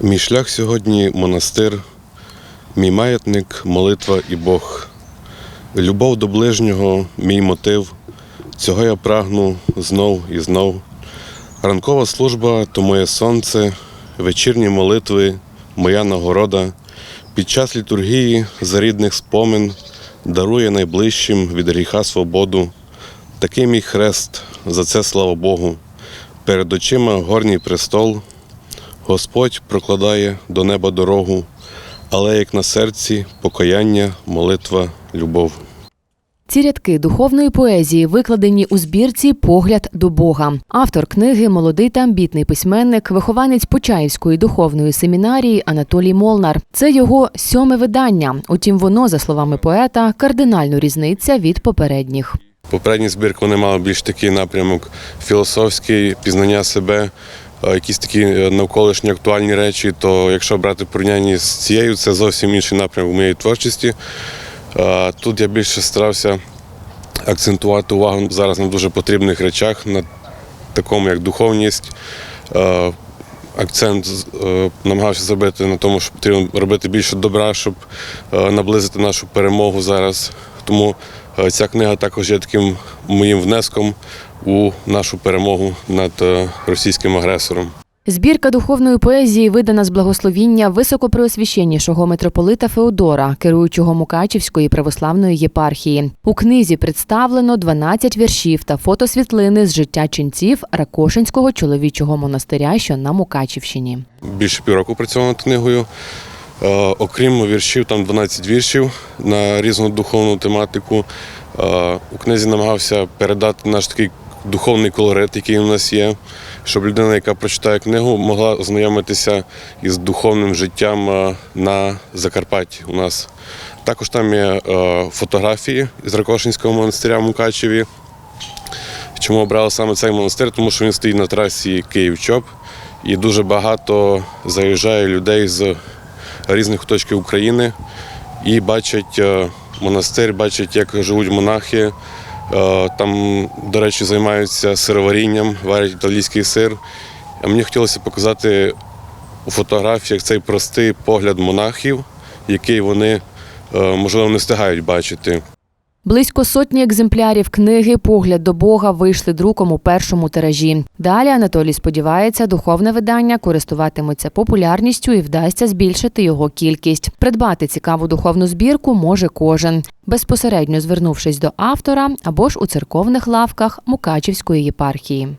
Мій шлях сьогодні монастир, мій маятник, молитва і Бог. Любов до ближнього, мій мотив. Цього я прагну знов і знов. Ранкова служба то моє сонце, вечірні молитви, моя нагорода. Під час літургії за рідних спомин дарує найближчим від гріха свободу. Такий мій хрест, за це слава Богу. Перед очима горній престол. Господь прокладає до неба дорогу, але як на серці покаяння, молитва, любов. Ці рядки духовної поезії викладені у збірці Погляд до Бога. Автор книги молодий та амбітний письменник, вихованець Почаївської духовної семінарії Анатолій Молнар. Це його сьоме видання. Утім, воно, за словами поета, кардинально різниця від попередніх. Попередні збірки вони мали більш такий напрямок філософський, пізнання себе, якісь такі е, навколишні актуальні речі. То якщо брати порівняння з цією, це зовсім інший напрямок моєї творчості. Е, Тут я більше старався акцентувати увагу зараз на дуже потрібних речах, на такому як духовність. Акцент е, намагався зробити на тому, що потрібно робити більше добра, щоб е, наблизити нашу перемогу зараз. Тому е, ця книга також є таким моїм внеском у нашу перемогу над російським агресором. Збірка духовної поезії видана з благословіння високопреосвященнішого митрополита Феодора, керуючого Мукачівської православної єпархії. У книзі представлено 12 віршів та фотосвітлини з життя ченців Ракошинського чоловічого монастиря, що на Мукачівщині. Більше півроку працював над книгою. Е, Окрім віршів, там 12 віршів на різну духовну тематику. Е, У книзі намагався передати наш такий духовний колорит, який у нас є, щоб людина, яка прочитає книгу, могла ознайомитися із духовним життям е, на Закарпатті у нас. Також там є е, фотографії з Ракошинського монастиря в Мукачеві. Чому обрали саме цей монастир? Тому що він стоїть на трасі Київ-Чоп і дуже багато заїжджає людей з різних куточків України і бачать е, монастир, бачать, як живуть монахи. Е, Там, до речі, займаються сироварінням, варять італійський сир. А мені хотілося показати у фотографіях цей простий погляд монахів, який вони, е, можливо, не встигають бачити. Близько сотні екземплярів книги Погляд до Бога вийшли друком у першому тиражі. Далі Анатолій сподівається, духовне видання користуватиметься популярністю і вдасться збільшити його кількість. Придбати цікаву духовну збірку може кожен, безпосередньо звернувшись до автора або ж у церковних лавках Мукачівської єпархії.